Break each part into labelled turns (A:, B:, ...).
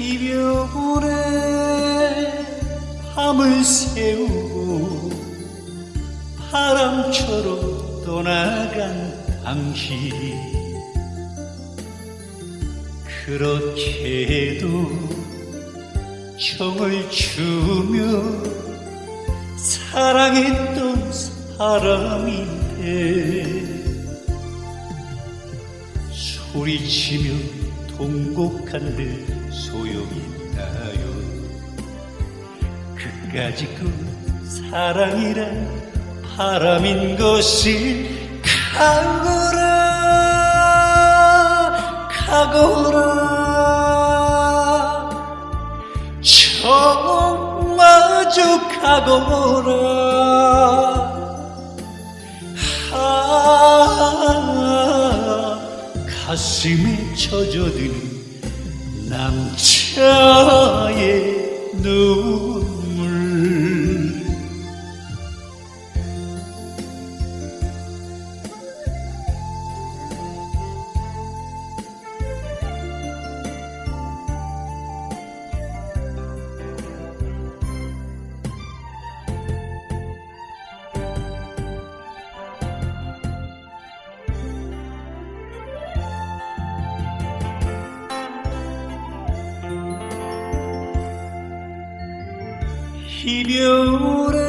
A: 이별의 밤을 새우고 바람처럼 떠나간 당신. 그렇게도 정을 주며 사랑했던 사람인데 소리치며 통곡한들 소용있나요. 그까짓 그 사랑이란 바람인 것을 가거라 가거라. 정마저 가거라 가슴에 젖어드는 남자의 눈물 이별의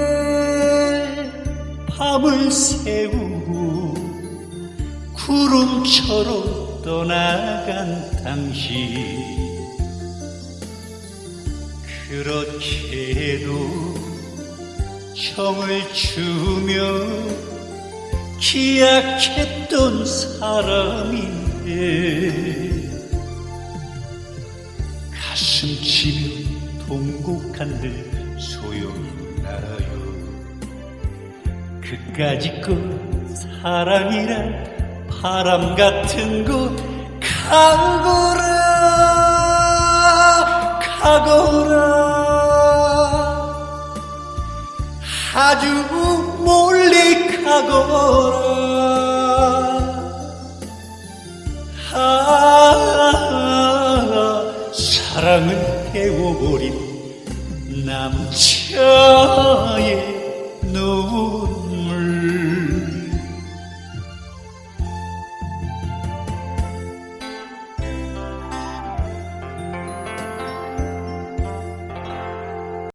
A: 밤을 새우고 구름처럼 떠나간 당신 그렇게도 정을 주며 기약했던 사람인데 가슴 치며 통곡한들 소용있나요? 그까짓 것 사랑이란 바람 같은 것 가거라 가거라. 아주 멀리 가거라. 아, 사랑을 태워버린 남자의 눈